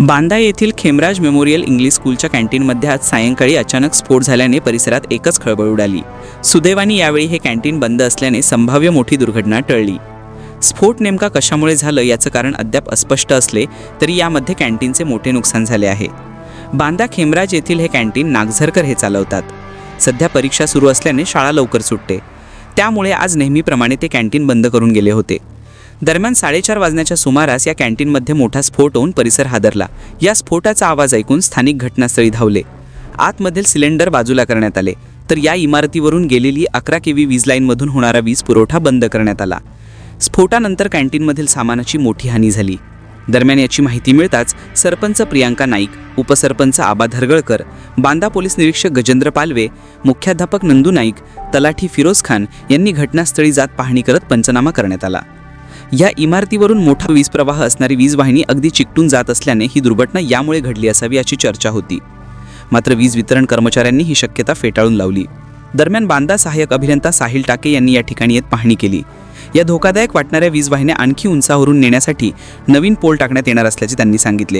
बांदा येथील Khemraj memorial English स्कूलच्या कॅन्टीनमध्ये आज सायंकाळी अचानक स्फोट झाल्याने परिसरात एकच खळबळ उडाली. सुदैवाने यावेळी हे कॅन्टीन बंद असल्याने संभाव्य मोठी दुर्घटना टळली. स्फोट नेमका कशामुळे झालं याचं कारण अद्याप अस्पष्ट असले तरी यामध्ये कॅन्टीनचे मोठे नुकसान झाले आहे. बांदा खेमराज येथील हे कॅन्टीन नागझरकर हे चालवतात. सध्या परीक्षा सुरू असल्याने शाळा लवकर सुटते. त्यामुळे आज नेहमीप्रमाणे ते कॅन्टीन बंद करून गेले होते. दरम्यान साडेचार वाजण्याच्या सुमारास या कॅन्टीनमध्ये मोठा स्फोट होऊन परिसर हादरला. या स्फोटाचा आवाज ऐकून स्थानिक घटनास्थळी धावले. आतमधील सिलेंडर बाजूला करण्यात आले. तर या इमारतीवरून गेलेली अकरा केव्ही वीज लाईनमधून होणारा वीज पुरवठा बंद करण्यात आला. स्फोटानंतर कॅन्टीनमधील सामानाची मोठी हानी झाली. दरम्यान याची माहिती मिळताच सरपंच प्रियांका नाईक उपसरपंच आबा धरगळकर बांदा पोलीस निरीक्षक गजेंद्र पालवे मुख्याध्यापक नंदू नाईक तलाठी फिरोज खान यांनी घटनास्थळी जात पाहणी करत पंचनामा करण्यात आला. या इमारतीवरून मोठा वीज प्रवाह असणारी वीज वाहिनी अगदी चिकटून जात असल्याने ही दुर्घटना यामुळे घडली असावी याची चर्चा होती. मात्र वीज वितरण कर्मचाऱ्यांनी ही शक्यता फेटाळून लावली. दरम्यान बांदा सहाय्यक अभियंता साहिल टाके यांनी या ठिकाणी येत पाहणी केली. या धोकादायक वाटणाऱ्या वीज वाहिन्या आणखी उंचावरून नेण्यासाठी नवीन पोल टाकण्यात येणार असल्याचे त्यांनी सांगितले.